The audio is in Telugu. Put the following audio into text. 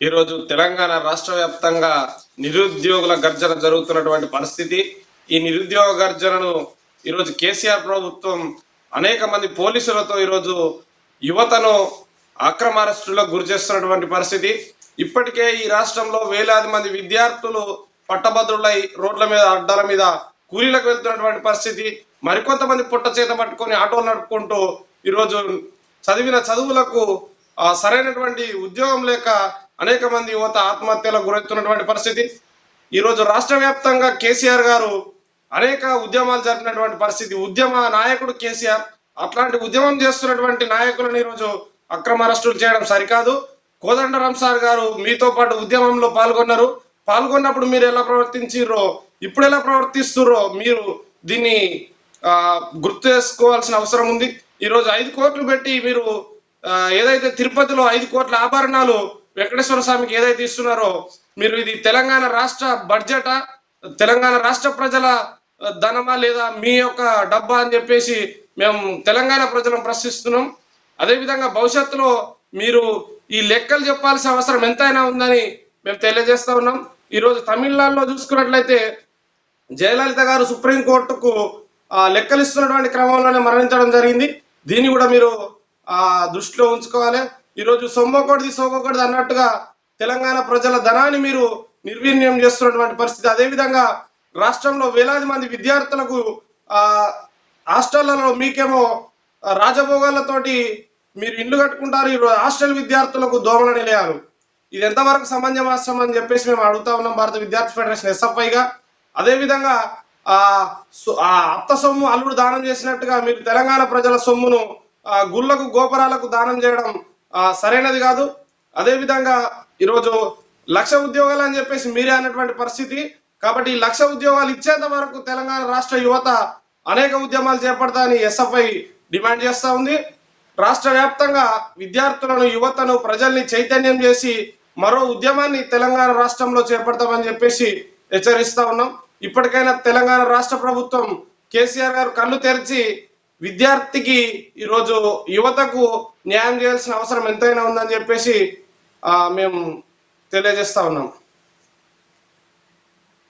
ఈరోజు తెలంగాణ రాష్ట్ర వ్యాప్తంగా నిరుద్యోగుల గర్జన జరుగుతున్నటువంటి పరిస్థితి. ఈ నిరుద్యోగ గర్జనను ఈరోజు కేసీఆర్ ప్రభుత్వం అనేక మంది పోలీసులతో ఈరోజు యువతను అక్రమ అరెస్టులకు గురి చేస్తున్నటువంటి పరిస్థితి. ఇప్పటికే ఈ రాష్ట్రంలో వేలాది మంది విద్యార్థులు పట్టభద్రులై రోడ్ల మీద అడ్డాల మీద కూలీలకు వెళ్తున్నటువంటి పరిస్థితి. మరికొంతమంది పుట్ట చేత పట్టుకొని ఆటోలు నడుపుకుంటూ ఈరోజు చదివిన చదువులకు సరైనటువంటి ఉద్యోగం లేక అనేక మంది యువత ఆత్మహత్యలకు గురవుతున్నటువంటి పరిస్థితి. ఈరోజు రాష్ట్ర వ్యాప్తంగా కేసీఆర్ గారు అనేక ఉద్యమాలు జరిపినటువంటి పరిస్థితి. ఉద్యమ నాయకుడు కేసీఆర్ అట్లాంటి ఉద్యమం చేస్తున్నటువంటి నాయకులను ఈరోజు అక్రమ అరెస్టులు చేయడం సరికాదు. కోదండరాం సార్ గారు మీతో పాటు ఉద్యమంలో పాల్గొన్నారు. పాల్గొన్నప్పుడు మీరు ఎలా ప్రవర్తించిర్రో ఇప్పుడు ఎలా ప్రవర్తిస్తుర్రో మీరు దీన్ని గుర్తు చేసుకోవాల్సిన అవసరం ఉంది. ఈరోజు ఐదు కోట్లు పెట్టి మీరు ఏదైతే తిరుపతిలో ఐదు కోట్ల ఆభరణాలు వెంకటేశ్వర స్వామికి ఏదైతే ఇస్తున్నారో మీరు ఇది తెలంగాణ రాష్ట్ర బడ్జెటా? తెలంగాణ రాష్ట్ర ప్రజల ధనమా లేదా మీ యొక్క డబ్బా అని చెప్పేసి మేము తెలంగాణ ప్రజలను ప్రశ్నిస్తున్నాం. అదేవిధంగా భవిష్యత్తులో మీరు ఈ లెక్కలు చెప్పాల్సిన అవసరం ఎంతైనా ఉందని మేము తెలియజేస్తా ఉన్నాం. ఈరోజు తమిళనాడులో చూసుకున్నట్లయితే జయలలిత గారు సుప్రీంకోర్టుకు ఆ, లెక్కలు ఇస్తున్నటువంటి క్రమంలోనే మరణించడం జరిగింది. దీన్ని కూడా మీరు ఆ దృష్టిలో ఉంచుకోవాలి. ఈరోజు సొమ్మకొడిది సోకొకటిది అన్నట్టుగా తెలంగాణ ప్రజల ధనాన్ని మీరు నిర్వీర్యం చేస్తున్నటువంటి పరిస్థితి. అదేవిధంగా రాష్ట్రంలో వేలాది మంది విద్యార్థులకు ఆ హాస్టళ్ళలో మీకేమో రాజభోగాలతోటి మీరు ఇండ్లు కట్టుకుంటారు ఈ హాస్టల్ విద్యార్థులకు దోమల నిలయాలు. ఇది ఎంతవరకు సమంజమాసం అని చెప్పేసి మేము అడుగుతా ఉన్నాం భారత విద్యార్థి ఫెడరేషన్ ఎస్ఎఫ్ఐగా. అదేవిధంగా ఆ ఆ అత్త సొమ్ము అల్లుడు దానం చేసినట్టుగా మీరు తెలంగాణ ప్రజల సొమ్మును గుళ్ళకు గోపురాలకు దానం చేయడం సరైనది కాదు. అదేవిధంగా ఈరోజు లక్ష ఉద్యోగాలు అని చెప్పేసి మీరే అన్నటువంటి పరిస్థితి. కాబట్టి ఈ లక్ష ఉద్యోగాలు ఇచ్చేంత వరకు తెలంగాణ రాష్ట్ర యువత అనేక ఉద్యమాలు చేపడతాయని ఎస్ఎఫ్ఐ డిమాండ్ చేస్తూ ఉంది. రాష్ట్ర వ్యాప్తంగా విద్యార్థులను యువతను ప్రజల్ని చైతన్యం చేసి మరో ఉద్యమాన్ని తెలంగాణ రాష్ట్రంలో చేపడతామని చెప్పేసి హెచ్చరిస్తా ఉన్నాం. ఇప్పటికైనా తెలంగాణ రాష్ట్ర ప్రభుత్వం కేసీఆర్ గారు కళ్ళు తెరిచి విద్యార్థికి ఈరోజు యువతకు న్యాయం చేయాల్సిన అవసరం ఎంతైనా ఉందని చెప్పేసి మేము తెలియజేస్తా ఉన్నాం.